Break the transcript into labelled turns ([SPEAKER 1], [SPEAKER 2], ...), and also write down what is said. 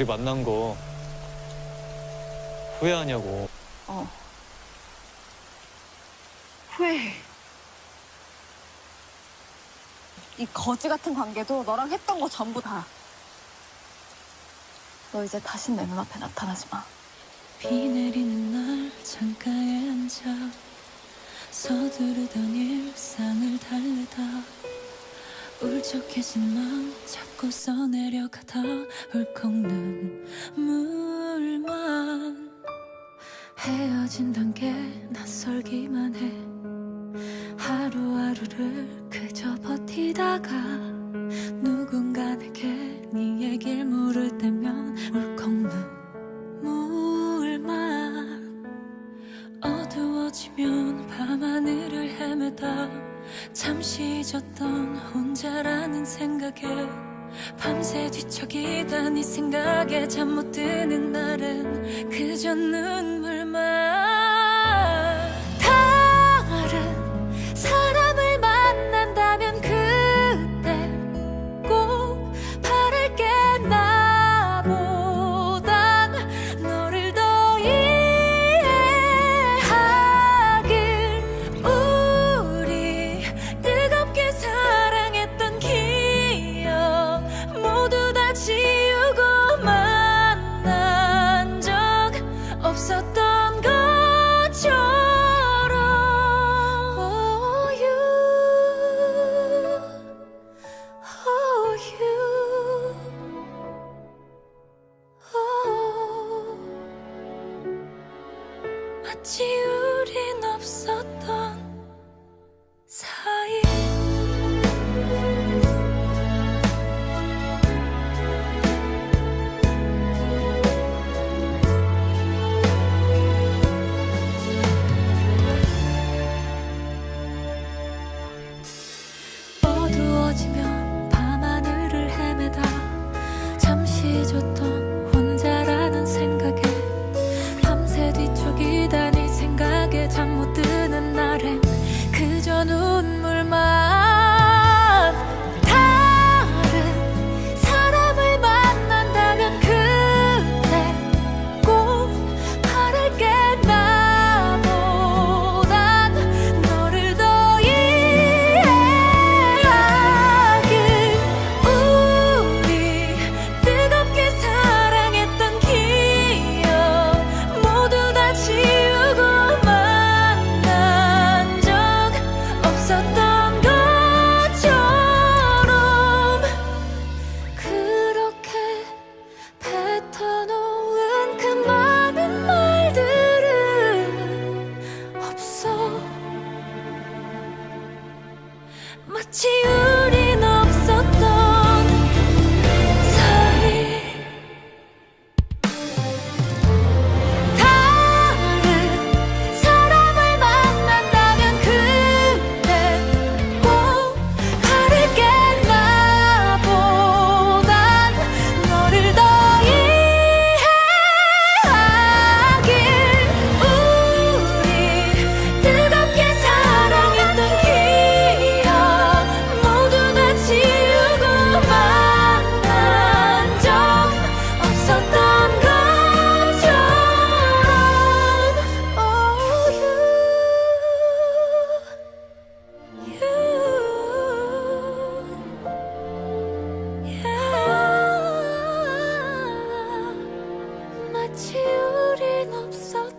[SPEAKER 1] 우리 만난 거 후회하냐고.
[SPEAKER 2] 어. 후회해. 이 거지 같은 관계도 너랑 했던 거 전부 다. 너 이제 다신 내 눈앞에 나타나지 마.
[SPEAKER 3] 비 내리는 날 창가에 앉아 서두르던 달래다 울적해진 맘 자꾸 써내려가다 울컥 눈물만 헤어진단 게 낯설기만 해. 하루하루를 그저 버티다가 누군가 내게 네 얘길 물을 때면 울컥 눈물만 어두워지면 밤하늘을 헤매다 잠시 잊었던 혼자라는 생각에 밤새 뒤척이다 네 생각에 잠 못 드는 날엔 그저 눈물 마치 우린 없었던 마치 마치 우린 없었던